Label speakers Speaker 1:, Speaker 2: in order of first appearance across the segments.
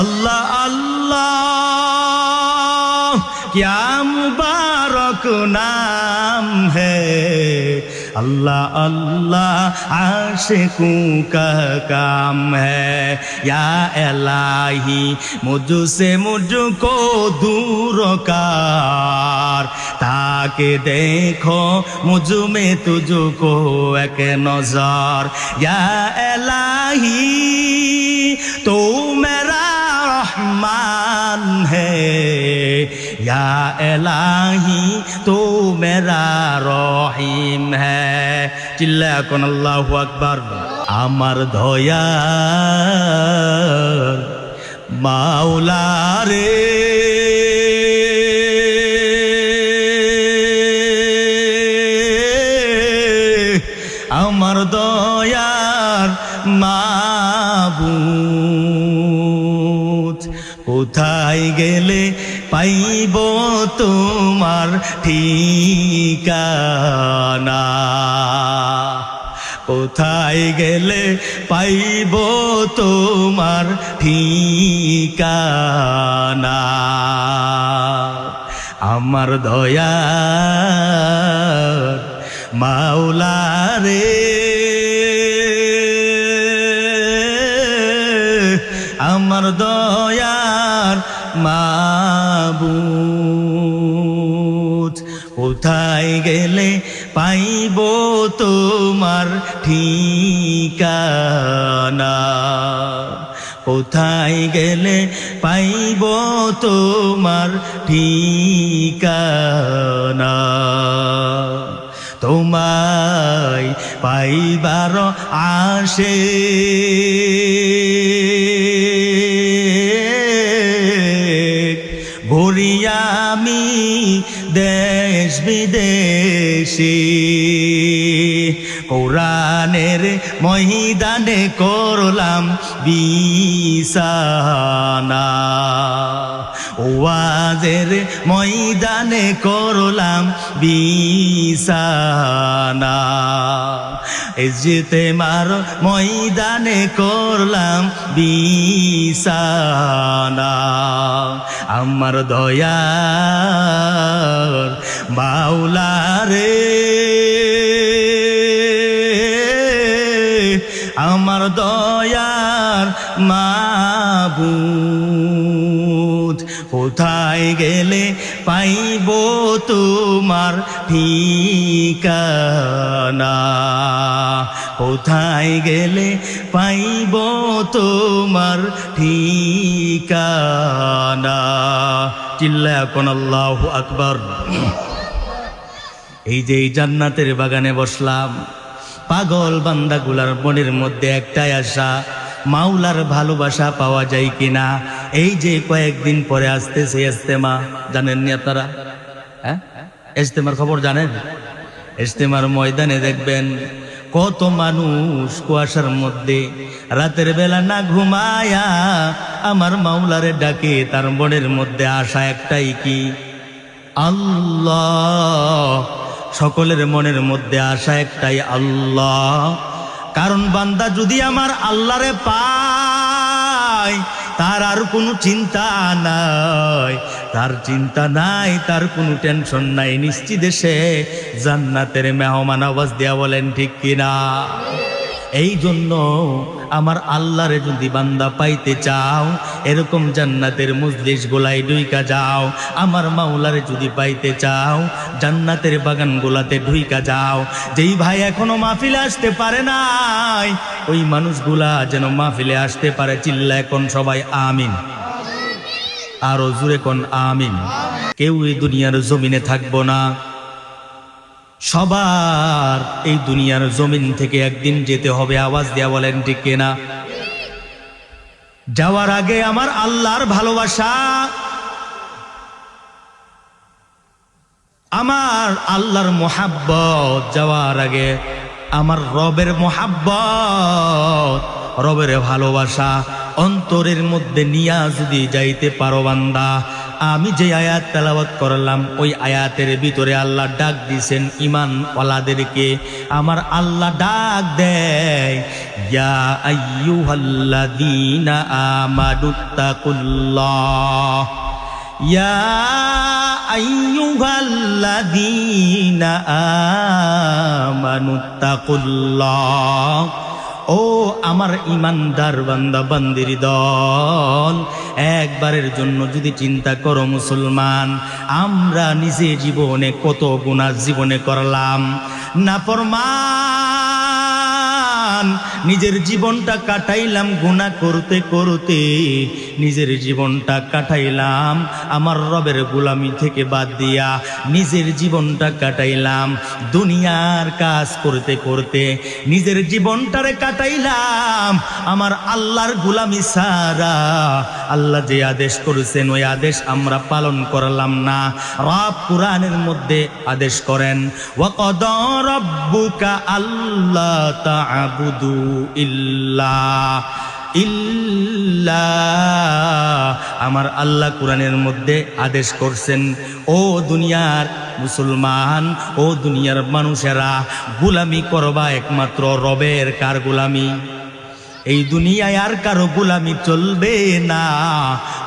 Speaker 1: अल्लाह अल्लाह क्या मुबारक नाम है अल्लाह अल्लाह आशिकों का काम है या इलाही मुझसे मुझको दूर कर ताकि देखो मुझ में तुझको एक नजर या इलाही तो मेरा रहमान है या इलाही तो मेरा রহিম হ্যাঁ চিল্লা কোন আল্লাহ আকবর আমার ধয়া মাওলা রে কোথায় গেলে পাইব তোমার ঠিকানা? কোথায় গেলে পাইব তোমার ঠিকানা? আমার দয়া মাওলা রে আমার দয়ার কোথায় গেলে পাইব তোমার ঠিকানা? কোথায় গেলে পাইব তোমার ঠিকানা? তোমায় পাইবার আসে। ঘুরিয়ামি দেশ বিদেশি। কোরআনের মহিদানে করলাম বিসানা ওয়াজের মহিদানে করলাম বিসানা ইজতে মার ময়দানে করলাম বিসানা আমার দয়ার বাউলা রে আমার দয়ার মাবুদ কোথায় গেলে পাইব তোমার ঠিকানা। কোথায় গেলে পাইব তোমার ঠিকানা? চিল্লা কোন আল্লাহ আকবর। এই যে এই জান্নাতের বাগানে বসলাম, পাগল বান্দাগুলার মনের মধ্যে একটাই আশা, মাওলার ভালোবাসা পাওয়া যায় কিনা? এই যে কয়েকদিন পরে আসতেছে ইস্তেমা জানেননি আপনারা? হ্যাঁ? ইস্তেমার খবর জানেন? ইস্তেমার ময়দানে দেখবেন কত মানুষ কুয়াশার মধ্যে রাতের বেলা না ঘুমায়া আমার মাওলারে ডাকে, তার মনের মধ্যে আশা একটাই কি? আল্লাহ। সকলের মনের মধ্যে আশা একটাই আল্লাহ। কারণ বান্দা যদি আমার আল্লাহরে পায় তার আর কোনো চিন্তা নাই। তার চিন্তা নাই, তার কোনো টেনশন নাই। নিশ্চিত সে জান্নাতের মেহমান আওয়াজ দেওয়া বলেন, ঠিক কিনা? এই জন্য আমার আল্লাহরে যদি বান্দা পাইতে চাও, এরকম জান্নাতের মজলিস গোলাই ডুইকা যাও, আমার মাওলারে যদি পাইতে চাও, জান্নাতের বাগান গোলাতে ঢুইকা যাও, যেই ভাই এখনও মাহফিলে আসতে পারে নাই, ওই মানুষগুলা যেন মাহফিলে আসতে পারে, চিল্লা এখন সবাই আমিন। আরও জুড়ে কোন আমিন। কেউ এই দুনিয়ার জমিনে থাকব না। সবার এই দুনিয়ার জমিন থেকে একদিন যেতে হবে, আওয়াজ দেয়া বলেন, ঠিক কিনা? যাওয়ার আগে আমার আল্লাহর ভালোবাসা। আমার আল্লাহর মোহাব্বত যাওয়ার আগে আমার রবের মোহাব্বত, রবের ভালোবাসা অন্তরের মধ্যে নিয়া যদি যাইতে পারো বান্দা আমি যে আয়াত তেলাওয়াত করলাম, ওই আয়াতের ভিতরে আল্লাহ ডাক দিছেন ইমান ওয়ালাদেরকে আমার আল্লাহ ডাক দেয়, ইয়া আইয়ুহাল্লাযীনা আমানুত্তাকুল্লাহ ইয়া আইয়ুহাল্লাযীনা আমানুত্তাকুল্লাহ ও আমার ইমানদার বান্দা, বান্দির দল, একবারের জন্য যদি চিন্তা করো মুসলমান, আমরা নিজে জীবনে কত গুণা জীবনে করলাম। না নিজের জীবনটা কাটাইলাম গুণা করতে করতে নিজের জীবনটা কাটাইলাম, আমার রবের গোলামি থেকে বাদ দিয়া নিজের জীবনটা কাটাইলাম, দুনিয়ার কাজ করতে করতে নিজের জীবনটারে কাটাইলাম, আমার আল্লাহর গোলামি সারা আল্লাহ যে আদেশ করেছেন, ওই আদেশ আমরা পালন করলাম না। রব কোরআনের মধ্যে আদেশ করেন, ওয়াকদ রব্বুকা আল্লাহ তা'বুদু ইল্লা। আমার আল্লাহ কোরআনের মধ্যে আদেশ করছেন, ও দুনিয়ার মুসলমান, ও দুনিয়ার মানুষেরা, গুলামি করবা একমাত্র রবের কার গুলামি? এই দুনিয়ায় আর কারও গুলামি চলবে না।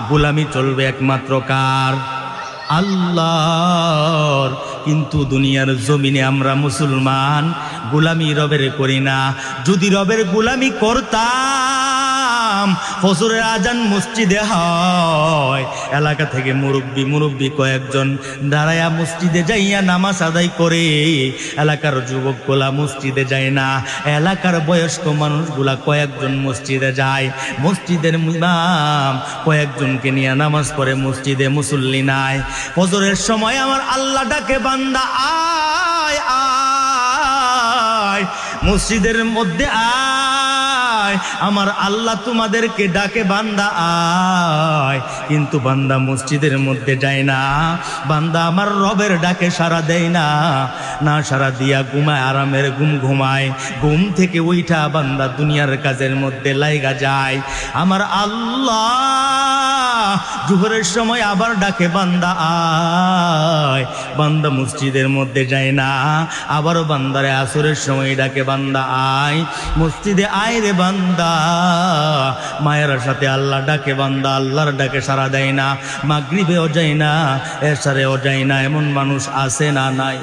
Speaker 1: গুলামি চলবে একমাত্র কার? আল্লাহর। কিন্তু দুনিয়ার জমিনে আমরা মুসলমান, গুলামি রবের করি না। যদি রবের গুলামি করতাম ফসরের আজান মসজিদে হয়। এলাকা থেকে মুরব্বী মুরব্বী কয়েকজন দাঁড়ায়া মসজিদে যাইয়া নামাজ আদায় করে। এলাকার যুবকগুলা মসজিদে যায় না। এলাকার বয়স্ক মানুষগুলা কয়েকজন মসজিদে যায়। মসজিদের ইমাম কয়েকজনকে নিয়ে নামাজ পড়ে, মসজিদে মুসল্লি নাই। ফজরের সময় আমার আল্লাহ ডাকে, বান্দা, আয় আয়। মসজিদের মধ্যে আয় আমার আল্লাহ তোমাদেরকে ডাকে, বান্দা আয়। কিন্তু বান্দা মসজিদের মধ্যে যায় না, বান্দা আমার রবের ডাকে সারা দেয় না। না সারা দিয়া ঘুমায়, আরামের ঘুম ঘুমায়। ঘুম থেকে ওইটা বান্দা দুনিয়ার কাজের মধ্যে লাইগা যায়। আমার আল্লাহ জুহরের সময় আবার ডাকে, বান্দা আয়। বান্দা মসজিদের মধ্যে যায় না। আবারও বান্দারে আসরের সময় ডাকে, বান্দা আয়। মসজিদে আয় রে বান্দা। মায়ের সাথে আল্লাহ ডাকে, বান্দা আল্লাহর ডাকে সারা দেয় না। মাগরিবেও যায় না, এসারেও যায় না। এমন মানুষ আছে না নাই?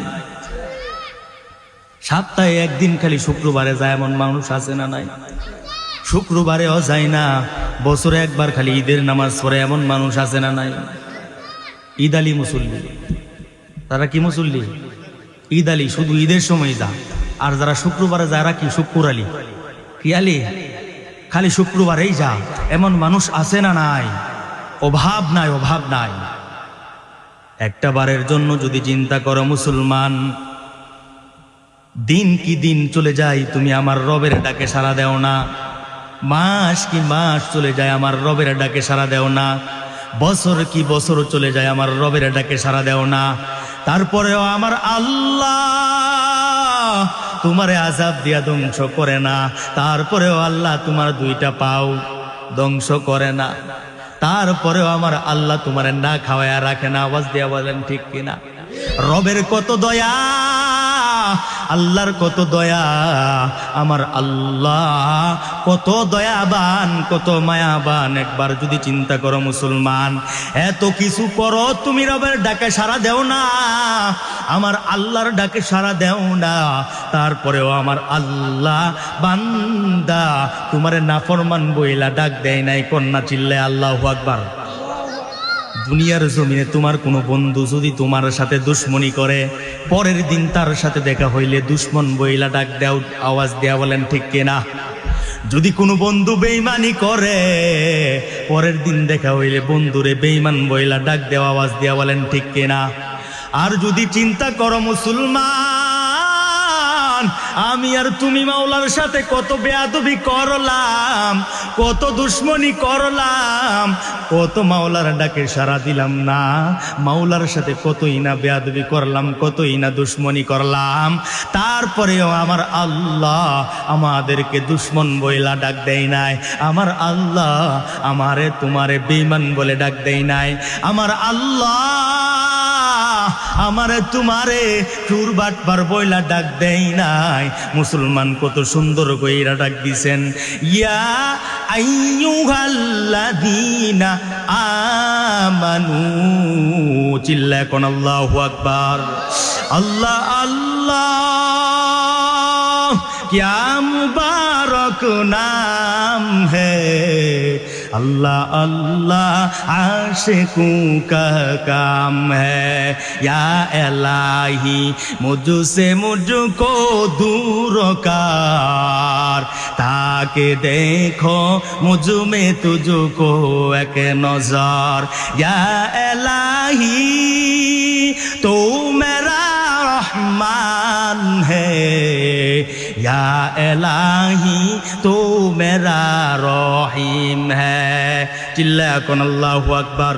Speaker 1: সপ্তাহে একদিন খালি শুক্রবারে যায় এমন মানুষ আছে না নাই? শুক্রবারেও যায় না, বছরে একবার খালি ঈদের নামাজ পড়ে এমন মানুষ আছে না নাই? ঈদ আলী মুসল্লি। তারা কি মুসল্লি? ঈদ আলী, শুধু ঈদের সময় যা। আর যারা শুক্রবারে যারা কি? শুক্র আলী। কি আলী? খালি শুক্রবারেই যা। এমন মানুষ আছে না নাই? অভাব নাই অভাব নাই। একটা বারের জন্য যদি চিন্তা করো মুসলমান, দিন কি দিন চলে যায়, তুমি আমার রবের ডাকে সাড়া দেও না। মাস কি মাস চলে যায়, আমার রবের ডাকে সারা দেও না। বছর কি বছর চলে যায়, আমার রবের ডাকে সারা দেও না। তারপরেও আমার আল্লাহ তোমারে আজাব দিয়া ধ্বংস করে না। তারপরেও আল্লাহ তোমার দুইটা পাও ধ্বংস করে না। তারপরেও আমার আল্লাহ তোমার না খাওয়ায়া রাখে না। আওয়াজ দিয়া বলেন, ঠিক কিনা? রবের কত দয়া আল্লাহর কত দয়া, আমার আল্লাহ কত দয়াবান, কত মায়াবান। একবার যদি চিন্তা করো মুসলমান, এত কিছু করো, তুমি রবের ডাকে সারা দেও না, আমার আল্লাহর ডাকে সারা দেও না। তারপরেও আমার আল্লাহ বান্দা, তোমার নাফরমান বইলা ডাক দেয় নাই, কন্যা চিল্লে আল্লাহ আকবার। দুনিয়ার জমিনে তোমার কোনো বন্ধু যদি তোমার সাথে দুশ্মনী করে, পরের দিন তার সাথে দেখা হইলে দুশ্মন বইলা ডাক দেও, আওয়াজ দেয়া বলেন, ঠিক কিনা? যদি কোনো বন্ধু বেইমানি করে, পরের দিন দেখা হইলে বন্ধুরে বেইমান বইলা ডাক দেওয়া আওয়াজ দেওয়া বলেন, ঠিক কিনা? আর যদি চিন্তা করো মুসলমান আমি আর তুমি মাওলার সাথে কত বেয়াদবি করলাম, কত দুশ্মনী করলাম, কত মাওলার ডাকে সারা দিলাম না, মাওলার সাথে কতই না বেয়াদবি করলাম, কতই না দুশ্মনী করলাম। তারপরেও আমার আল্লাহ আমাদেরকে দুশ্মন বইলা ডাক দেয় নাই, আমার আল্লাহ আমারে তোমারে বেইমান বলে ডাক দেয় নাই, আমার আল্লাহ আমারে তোমারে চুর বাটবার বইলা ডাক দেই নাই মুসলমান কত সুন্দর কইরা ডাক দিছেন ইয়া আইয়ুহাল্লাযীনা আমানু চিল্লা কোন আল্লাহু আকবার আল্লাহ আল্লাহ क्या मुबारक नाम है আল্লাহ আল্লাহ, আশিকু কা কাম হ্যা এলাহি মুজুসে মুজুকো দূর কার। তাকে দেখো মুজুমে তুজুকো এক নজর। ইয়া এলাহি, তো মেরা রহমান হ্যা یا الہی تو میرا رحیم ہے چلہ کن اللہ اکبر